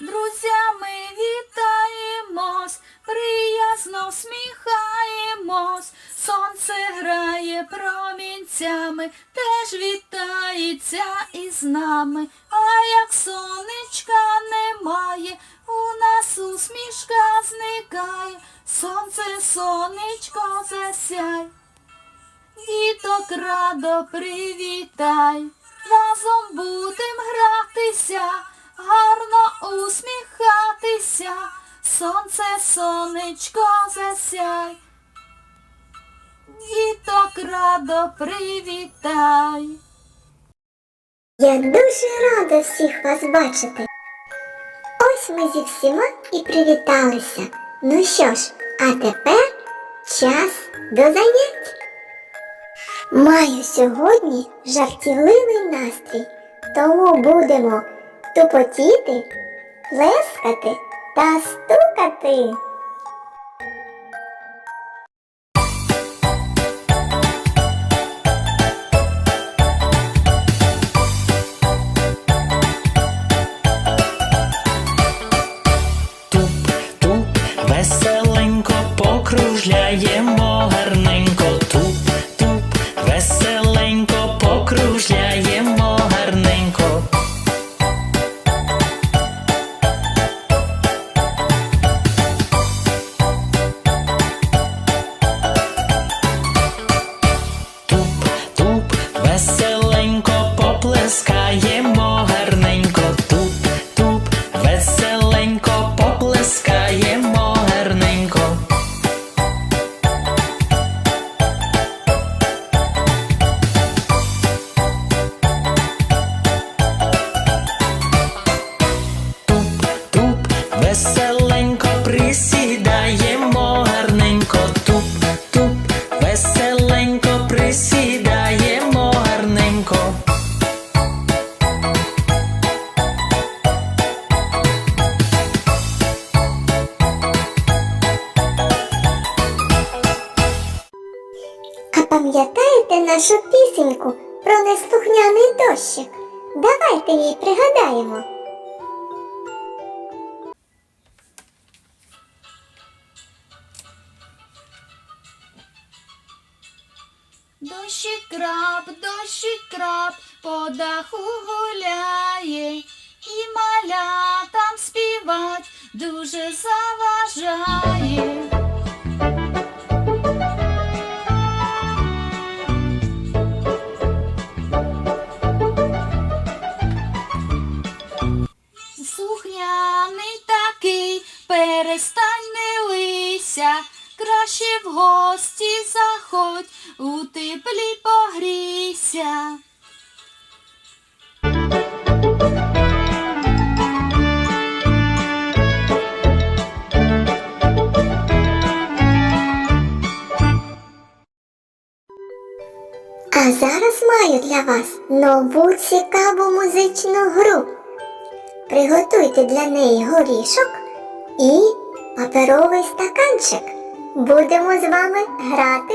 друзями вітаємось, приязно всміхаємось, сонце грає промінцями, теж вітається із нами. А як сонечка немає, у нас усмішка зникає, сонце, сонечко засяй. Діток радо привітай, разом будем гратися, гарно усміхатися, сонце, сонечко засяй. Діток радо привітай. Я дуже рада всіх вас бачити. Ось ми зі всіма і привіталися. Ну що ж, а тепер час до занять. Маю сьогодні жартівливий настрій, тому будемо тупотіти, плескати та стукати. Нашу пісеньку про неслухняний дощик? Давайте її пригадаємо. Дощик крап, дощик крап, по даху гуляє, і малятам співать дуже перестань не лися, краще в гості заходь, у теплі погрійся. А зараз маю для вас нову цікаву музичну гру. Приготуйте для неї горішок і паперовий стаканчик. Будемо з вами грати.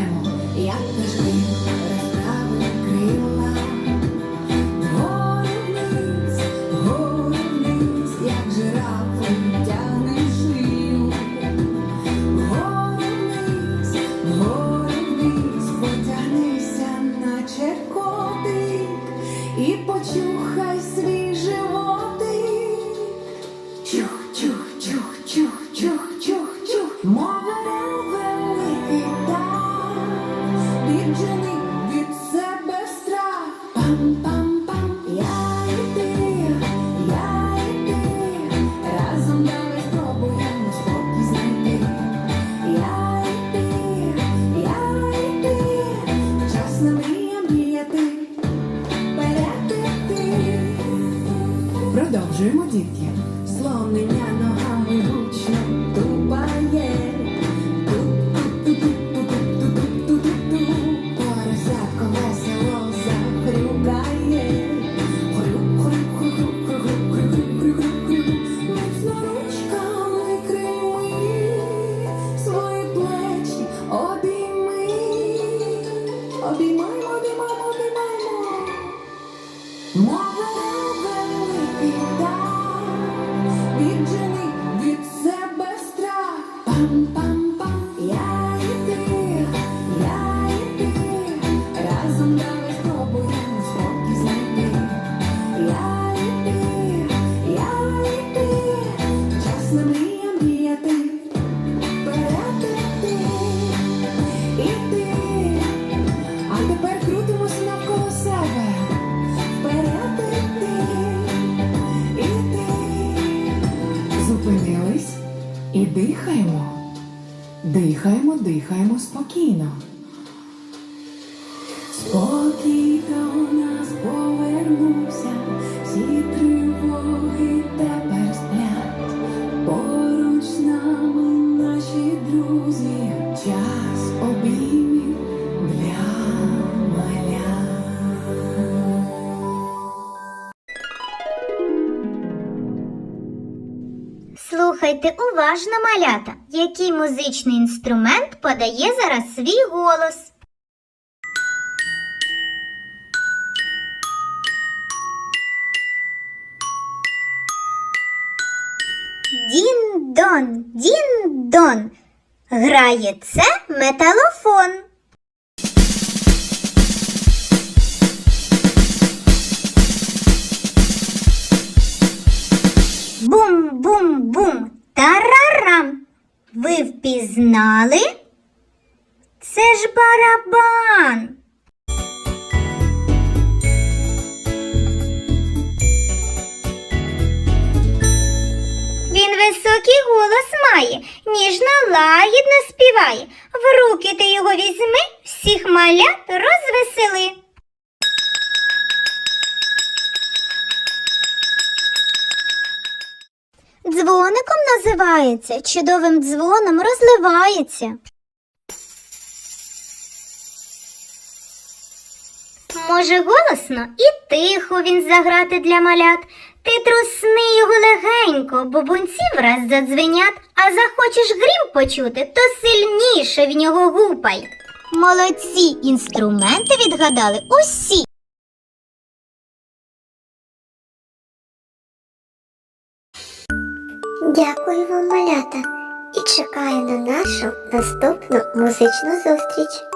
Починаємо. Як пташки розправили крила. Вниз, вниз, як жирафи тягне шию. Вгору вниз, потягнися, наче котик, і почухай I'll be mine, mama be mine, mama be mine, mama. Зупинились і дихаємо. Дихаємо, дихаємо спокійно. Спокій до нас повернувся, всі тривоги тепер Слухайте уважно, малята, який музичний інструмент подає зараз свій голос. Дін-дон, дін-дон. Грає це металофон. Впізнали? Це ж барабан. Він високий голос має, ніжно лагідно співає. В руки ти його візьми, всіх малят розвесели. Дзвоником називається, чудовим дзвоном розливається. Може, голосно і тихо він заграти для малят. Ти трусни його легенько, бубунці враз задзвенять, а захочеш грім почути, то сильніше в нього гупай. Молодці інструменти відгадали усі. Малята, і чекаю на нашу наступну музичну зустріч.